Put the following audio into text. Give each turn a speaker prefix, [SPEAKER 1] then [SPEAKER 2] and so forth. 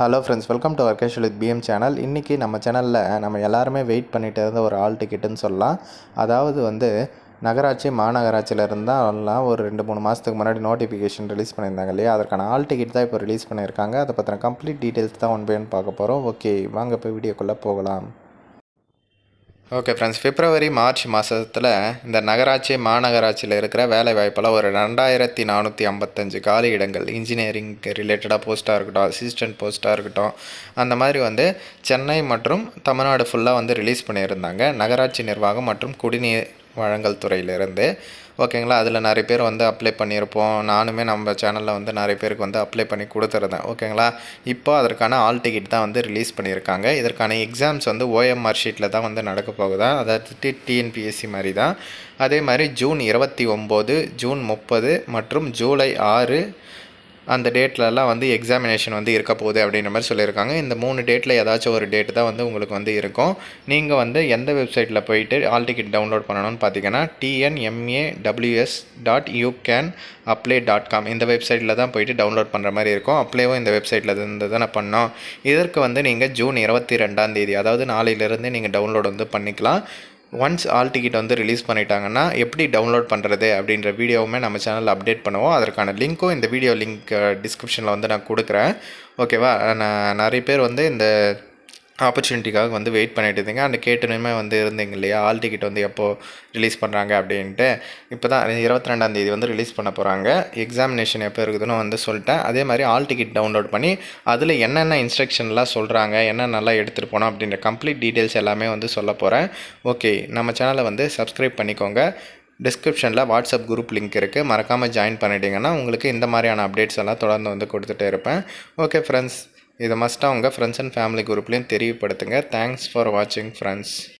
[SPEAKER 1] Hello friends welcome to Varkesh with PM channel இன்றைக்கி நம்ம சேனலில் நம்ம எல்லாருமே வெயிட் பண்ணிட்டு இருந்த ஒரு ஆல் டிக்கெட்டுன்னு சொல்லலாம். அதாவது வந்து நகராட்சி மாநகராட்சியில் இருந்தால் ஒரு ரெண்டு மூணு மாதத்துக்கு முன்னாடி நோட்டிஃபிகேஷன் ரிலீஸ் பண்ணியிருந்தாங்க இல்லையா? அதற்கான ஆல் டிக்கெட் தான் இப்போ ரிலீஸ் பண்ணியிருக்காங்க. அதை பற்றின கம்ப்ளீட் டீட்டெயில்ஸ் தான் ஒன் பை ஒன் பார்க்க போகிறோம் ஓகே வாங்க இப்போ வீடியோக்குள்ளே போகலாம். ஓகே ஃப்ரெண்ட்ஸ் பிப்ரவரி மார்ச் மாதத்தில் இந்த நகராட்சி மாநகராட்சியில் இருக்கிற வேலை வாய்ப்பில் ஒரு ரெண்டாயிரத்தி நானூற்றி ஐம்பத்தஞ்சு காலி இடங்கள் இன்ஜினியரிங் ரிலேட்டடாக போஸ்ட்டாக இருக்கட்டும் அசிஸ்டன்ட் போஸ்ட்டாக இருக்கட்டும் அந்த மாதிரி வந்து சென்னை மற்றும் தமிழ்நாடு ஃபுல்லாக வந்து ரிலீஸ் பண்ணியிருந்தாங்க. நகராட்சி நிர்வாகம் மற்றும் குடிநீர் வழங்கல் துறையிலேருந்து. ஓகேங்களா? அதில் நிறைய பேர் வந்து அப்ளை பண்ணியிருப்போம். நானுமே நம்ம சேனலில் வந்து நிறைய பேருக்கு வந்து அப்ளை பண்ணி கொடுத்துருந்தேன். ஓகேங்களா? இப்போ அதற்கான ஆல் டிக்கெட் தான் வந்து ரிலீஸ் பண்ணியிருக்காங்க. இதற்கான எக்ஸாம்ஸ் வந்து ஓஎம்ஆர் ஷீட்டில் தான் வந்து நடக்க போகுதா? அதாவது டிஎன்பிஎஸ்சி மாதிரி தான். அதே மாதிரி ஜூன் இருபத்தி ஒம்பது ஜூன் முப்பது மற்றும் ஜூலை ஆறு அந்த டேட்லலாம் வந்து எக்ஸாமினேஷன் வந்து இருக்க போகுது அப்படின்ற மாதிரி சொல்லியிருக்காங்க. இந்த மூணு டேட்டில் ஏதாச்சும் ஒரு டேட் தான் வந்து உங்களுக்கு வந்து இருக்கும். நீங்கள் வந்து எந்த வெப்சைட்டில் போயிட்டு ஆல் டிக்கெட் டவுன்லோட் பண்ணணும்னு பார்த்தீங்கன்னா TNMA WS dot u can apply dot com இந்த வெப்சைட்டில் தான் போயிட்டு டவுன்லோட் பண்ணுற மாதிரி இருக்கும். அப்ளேவும் இந்த வெப்சைட்டில் இருந்து தானே பண்ணோம். இதற்கு வந்து நீங்கள் ஜூன் இருபத்தி ரெண்டாம் தேதி அதாவது நாளையிலேருந்து நீங்கள் டவுன்லோட் வந்து பண்ணிக்கலாம். ஒன்ஸ் ஆல் டிக்கெட் வந்து ரிலீஸ் பண்ணிட்டாங்கன்னா எப்படி டவுன்லோட் பண்ணுறது அப்படின்ற வீடியோவுமே நம்ம சேனலில் அப்டேட் பண்ணுவோம். அதற்கான லிங்க்கும் இந்த வீடியோ லிங்க் டிஸ்கிரிப்ஷனில் வந்து நான் கொடுக்குறேன். ஓகேவா நான் நிறைய பேர் வந்து இந்த ஆப்பர்ச்சுனிட்டிக்காக வந்து வெயிட் பண்ணிட்டு இருந்தீங்க. அந்த கேட்டுனுமே வந்து இருந்தீங்க இல்லையா? ஆல் டிக்கெட் வந்து எப்போது ரிலீஸ் பண்ணுறாங்க அப்படின்ட்டு. இப்போ தான் இருபத்தி ரெண்டாந்தேதி வந்து ரிலீஸ் பண்ண போகிறாங்க எக்ஸாமினேஷன் எப்போ இருக்குதுன்னு வந்து சொல்லிட்டேன். அதே மாதிரி ஆல் டிக்கெட் டவுன்லோட் பண்ணி அதில் என்னென்ன இன்ஸ்ட்ரக்ஷன்லாம் சொல்கிறாங்க என்னென்னலாம் எடுத்துகிட்டு போனோம் அப்படின்ற கம்ப்ளீட் டீட்டெயில்ஸ் எல்லாமே வந்து சொல்ல போகிறேன் ஓகே நம்ம சேனலை வந்து சப்ஸ்கிரைப் பண்ணிக்கோங்க. டிஸ்கிரிப்ஷனில் வாட்ஸ்அப் குரூப் லிங்க் இருக்குது மறக்காமல் ஜாயின் பண்ணிட்டீங்கன்னா உங்களுக்கு இந்த மாதிரியான அப்டேட்ஸ் எல்லாம் தொடர்ந்து வந்து கொடுத்துட்டே இருப்பேன். ஓகே ஃப்ரெண்ட்ஸ் இதை மஸ்ட்டாக உங்கள் ஃப்ரெண்ட்ஸ் அண்ட் ஃபேமிலி குரூப்லேயும் தெரியப்படுத்துங்க. தேங்க்ஸ் ஃபார் வாட்சிங் ஃப்ரெண்ட்ஸ்